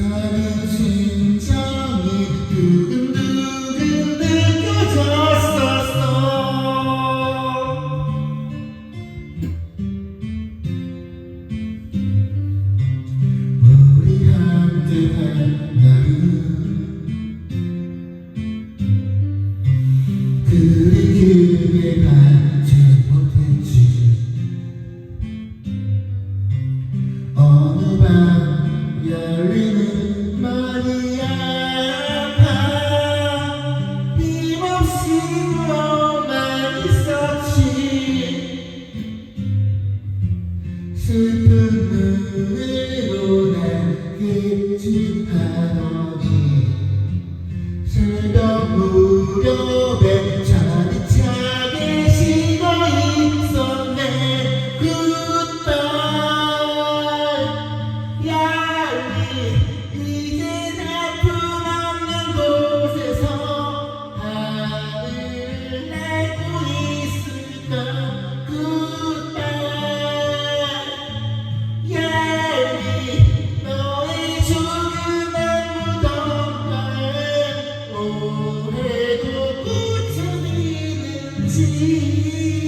작은 심장이 두근두근 껴졌었어. 그리 Super. see.